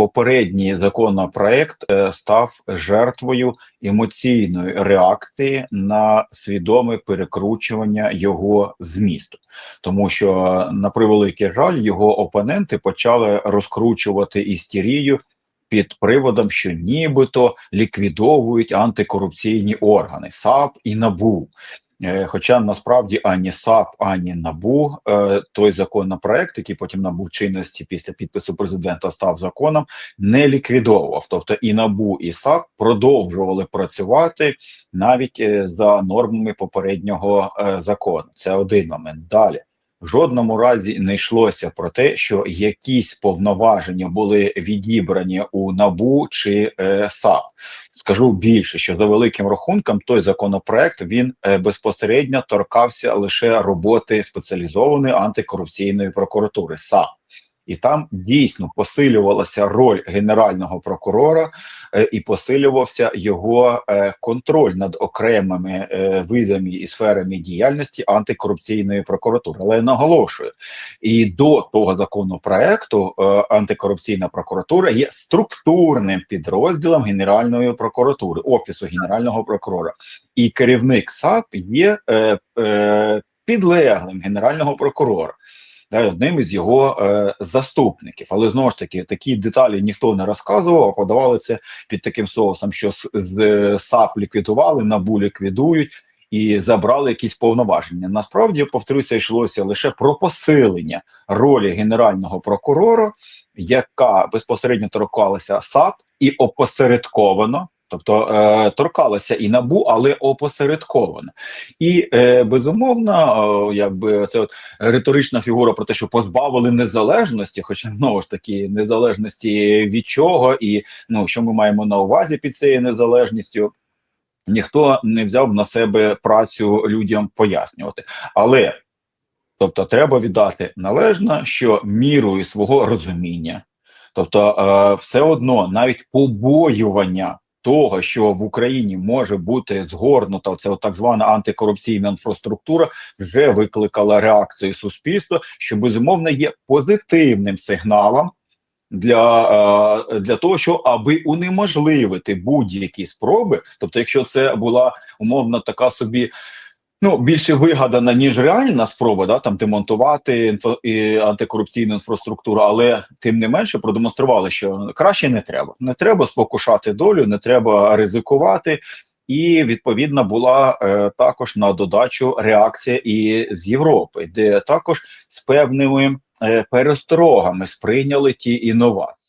попередній законопроект е, став жертвою емоційної реакції на свідоме перекручування його змісту, тому що на превеликий жаль його опоненти почали розкручувати істерію під приводом, що нібито ліквідовують антикорупційні органи САП і НАБУ. Е, Хоча насправді ані САП, ані НАБУ е, той законопроект, який потім набув чинності після підпису президента, став законом, не ліквідовував. Тобто і НАБУ, і САП продовжували працювати навіть е, за нормами попереднього закону. Це один момент. Далі в жодному разі не йшлося про те, що якісь повноваження були відібрані у НАБУ чи е, САП. Скажу більше, що за великим рахунком той законопроект він е, безпосередньо торкався лише роботи спеціалізованої антикорупційної прокуратури САП. І там дійсно посилювалася роль генерального прокурора е, і посилювався його е, контроль над окремими е, видами і сферами діяльності антикорупційної прокуратури. Але я наголошую, і до того законопроекту антикорупційна прокуратура є структурним підрозділом Генеральної прокуратури, офісу генерального прокурора, і керівник САП є підлеглим генерального прокурора да, одним із його е, заступників. Але знову ж таки такі деталі ніхто не розказував, а подавали це під таким соусом, що з, з САП ліквідували, набу ліквідують. І забрали якісь повноваження. Насправді, повторюся, йшлося лише про посилення ролі генерального прокурора, яка безпосередньо торкалася САП і опосередковано, тобто е, торкалася і набу, але опосередковано. І е, безумовно, е, якби це от риторична фігура про те, що позбавили незалежності, хоча знову ж таки незалежності від чого, і ну що ми маємо на увазі під цією незалежністю. Ніхто не взяв на себе працю людям пояснювати, але тобто, треба віддати належно, що мірою свого розуміння, тобто, е, все одно навіть побоювання того, що в Україні може бути згорнута це так звана антикорупційна інфраструктура, вже викликала реакцію суспільства, що безумовно є позитивним сигналом для е, для того, що аби унеможливити будь-які спроби, тобто, якщо це була умовно така собі. Ну, більше вигадана, ніж реальна спроба, да, там демонтувати інфо і антикорупційну інфраструктуру, але тим не менше продемонстрували, що краще не треба. Не треба спокушати долю, не треба ризикувати. І відповідно була е, також на додачу реакція і з Європи, де також з певними е, пересторогами сприйняли ті інновації.